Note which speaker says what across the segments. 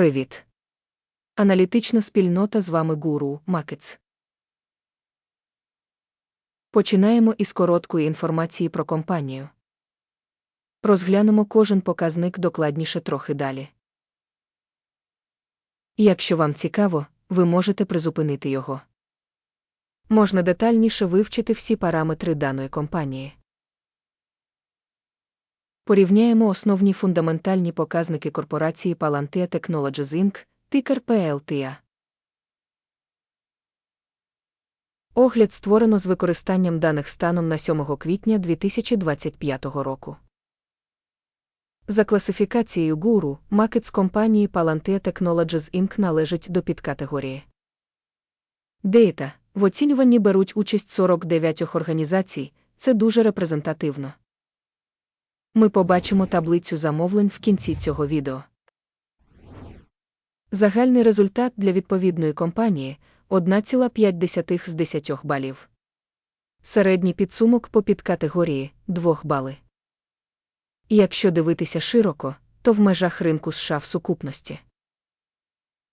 Speaker 1: Привіт. Аналітична спільнота з вами гуру Макец. Починаємо із короткої інформації про компанію. Розглянемо кожен показник докладніше трохи далі. Якщо вам цікаво, ви можете призупинити його. Можна детальніше вивчити всі параметри даної компанії. Порівняємо основні фундаментальні показники корпорації Palantir Technologies Inc., тикер PLTA. Огляд створено з використанням даних станом на 7 квітня 2025 року. За класифікацією гуру, макет компанії Palantir Technologies Inc. належить до підкатегорії. Дейта в оцінюванні беруть участь 49 організацій, це дуже репрезентативно. Ми побачимо таблицю замовлень в кінці цього відео. Загальний результат для відповідної компанії 1,5 з 10 балів. Середній підсумок по підкатегорії 2 бали. Якщо дивитися широко, то в межах ринку США в сукупності.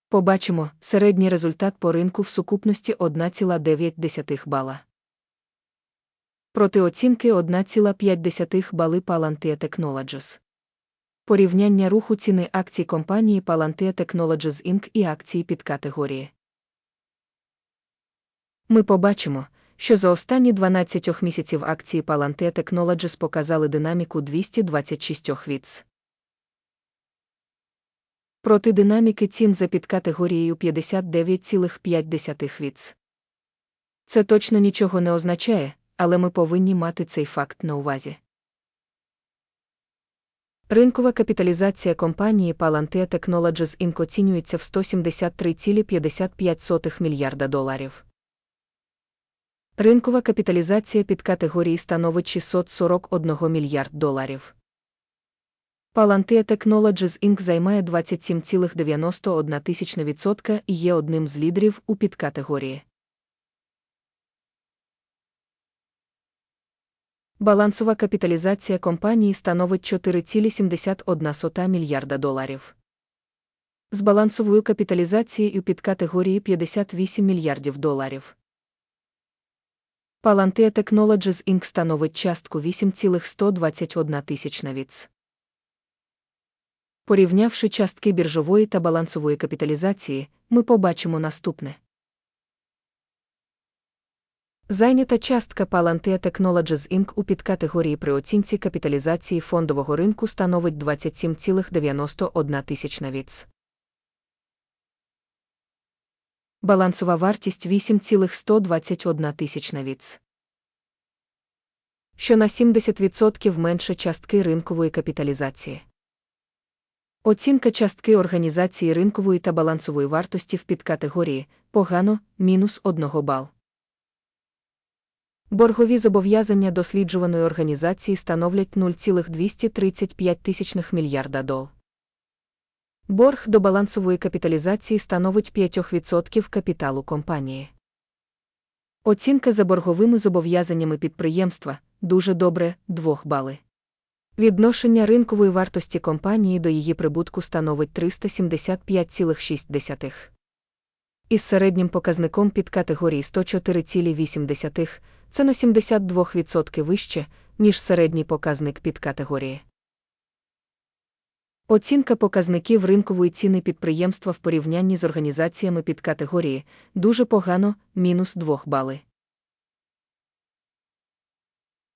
Speaker 1: Побачимо середній результат по ринку в сукупності 1,9 бала. Проти оцінки 1,5 бали Palantir Technologies. Порівняння руху ціни акцій компанії Palantir Technologies Inc. і акції підкатегорії. Ми побачимо, що за останні 12 місяців акції Palantir Technologies показали динаміку 226 віц. Проти динаміки цін за підкатегорією 59,5 віц. Це точно нічого не означає, але ми повинні мати цей факт на увазі. Ринкова капіталізація компанії Palantir Technologies Inc. оцінюється в 173,55 мільярда доларів. Ринкова капіталізація під категорії становить 641 мільярд доларів. Palantir Technologies Inc. займає 27,91% і є одним з лідерів у підкатегорії. Балансова капіталізація компанії становить 4,71 мільярда доларів. З балансовою капіталізацією під категорії 58 мільярдів доларів. Palantir Technologies Inc. становить частку 8,121 тисячна віц. Порівнявши частки біржової та балансової капіталізації, ми побачимо наступне. Зайнята частка Palantir Technologies Inc. у підкатегорії при оцінці капіталізації фондового ринку становить 27,91 тисячна віц. Балансова вартість 8,121 тисячна віц. Що на 70% менше частки ринкової капіталізації. Оцінка частки організації ринкової та балансової вартості в підкатегорії погано мінус 1 бал. Боргові зобов'язання досліджуваної організації становлять 0,235 тисячних мільярда дол. Борг до балансової капіталізації становить 5% капіталу компанії. Оцінка за борговими зобов'язаннями підприємства дуже добре 2 бали. Відношення ринкової вартості компанії до її прибутку становить 375,6. Із середнім показником під категорії 104,8 це на 72% вище, ніж середній показник під категорії. Оцінка показників ринкової ціни підприємства в порівнянні з організаціями під категорії дуже погано мінус 2 бали.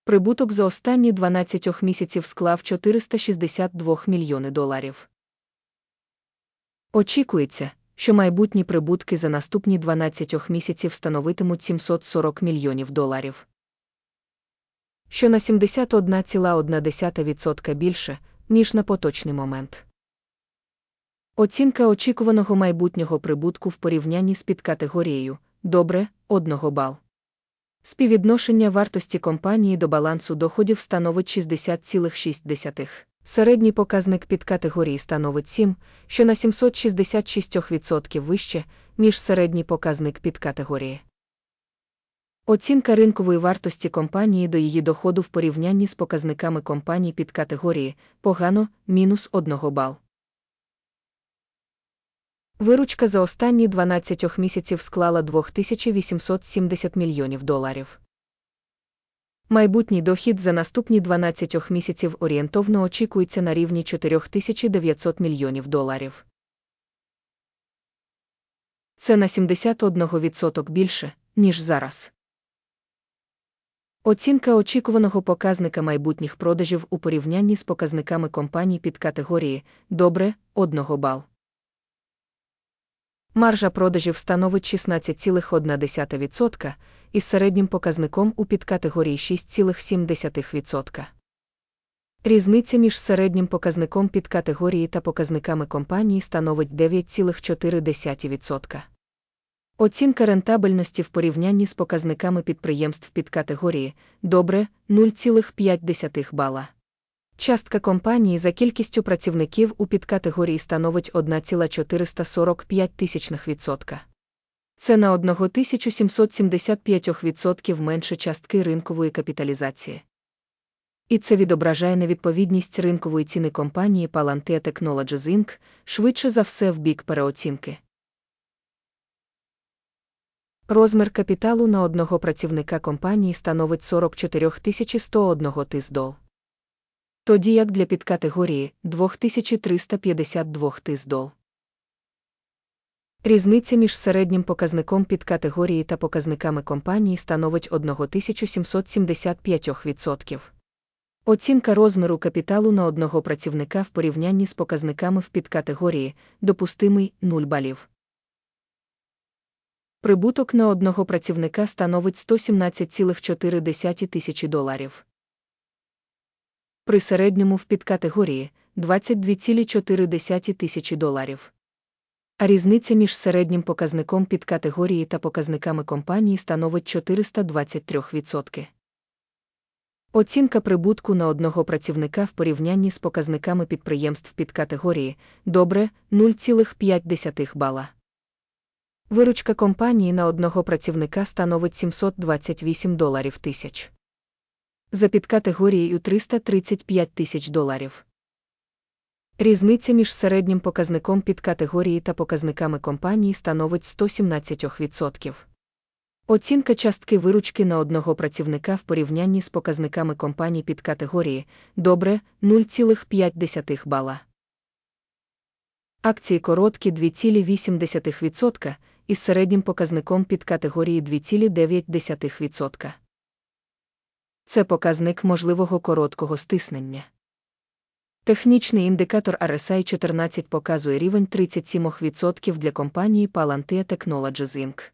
Speaker 1: Прибуток за останні 12 місяців склав 462 мільйони доларів. Очікується, що майбутні прибутки за наступні 12 місяців становитимуть 740 мільйонів доларів. Що на 71,1% більше, ніж на поточний момент. Оцінка очікуваного майбутнього прибутку в порівнянні з підкатегорією добре 1 бал. Співвідношення вартості компанії до балансу доходів становить 60,6. Середній показник під категорії становить 7, що на 766% вище, ніж середній показник під категорії. Оцінка ринкової вартості компанії до її доходу в порівнянні з показниками компаній під категорії погано мінус 1 бал. Виручка за останні 12 місяців склала 2870 мільйонів доларів. Майбутній дохід за наступні 12 місяців орієнтовно очікується на рівні 4900 мільйонів доларів. Це на 71% більше, ніж зараз. Оцінка очікуваного показника майбутніх продажів у порівнянні з показниками компаній під категорії Добре 1 бал. Маржа продажів становить 16,1% із середнім показником у підкатегорії 6,7%. Різниця між середнім показником підкатегорії та показниками компанії становить 9,4%. Оцінка рентабельності в порівнянні з показниками підприємств підкатегорії добре 0,5 бала. Частка компанії за кількістю працівників у підкатегорії становить 1,445%. Це на 1775% менше частки ринкової капіталізації. І це відображає невідповідність ринкової ціни компанії Palantir Technologies Inc. швидше за все в бік переоцінки. Розмір капіталу на одного працівника компанії становить 44 101 тисдол. Тоді як для підкатегорії 2352 тисдол. Різниця між середнім показником підкатегорії та показниками компанії становить 1775%. Оцінка розміру капіталу на одного працівника в порівнянні з показниками в підкатегорії допустимий 0 балів. Прибуток на одного працівника становить 117,4 тисячі доларів. При середньому в підкатегорії 22,4 тисячі доларів. А різниця між середнім показником підкатегорії та показниками компанії становить 423%. Оцінка прибутку на одного працівника в порівнянні з показниками підприємств підкатегорії добре 0,5 бала. Виручка компанії на одного працівника становить 728 доларів тисяч. За підкатегорією 335 тисяч доларів. Різниця між середнім показником підкатегорії та показниками компанії становить 117%. Оцінка частки виручки на одного працівника в порівнянні з показниками компаній підкатегорії добре 0,5 бала. Акції короткі 2,8% із середнім показником підкатегорії 2,9%. Це показник можливого короткого стиснення. Технічний індикатор RSI 14 показує рівень 37% для компанії Palantir Technologies Inc.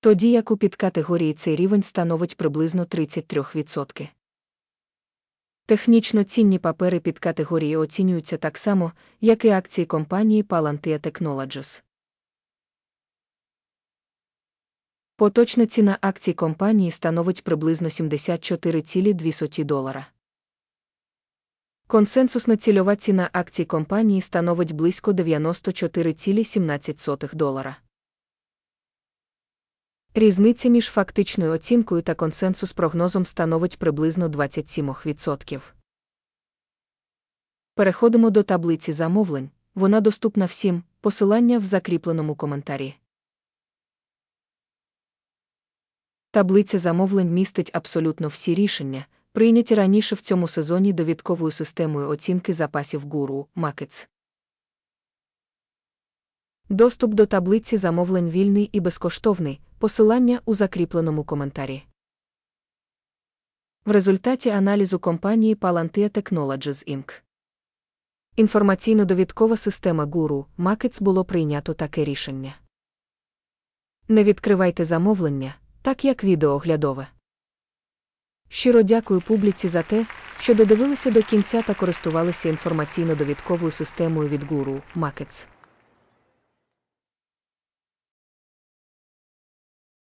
Speaker 1: Тоді як у підкатегорії цей рівень становить приблизно 33%. Технічно цінні папери під категорії оцінюються так само, як і акції компанії Palantir Technologies. Поточна ціна акцій компанії становить приблизно 74,2 долара. Консенсусна цільова ціна акцій компанії становить близько 94,17 долара. Різниця між фактичною оцінкою та консенсус прогнозом становить приблизно 27%. Переходимо до таблиці замовлень. Вона доступна всім, посилання в закріпленому коментарі. Таблиця замовлень містить абсолютно всі рішення, прийняті раніше в цьому сезоні довідковою системою оцінки запасів гуру Markets. Доступ до таблиці замовлень вільний і безкоштовний, посилання у закріпленому коментарі. В результаті аналізу компанії Palantir Technologies Inc. Інформаційно-довідкова система гуру Markets було прийнято таке рішення. Не відкривайте замовлення, так як відео оглядове. Щиро дякую публіці за те, що додивилися до кінця та користувалися інформаційно-довідковою системою від гуру Markets.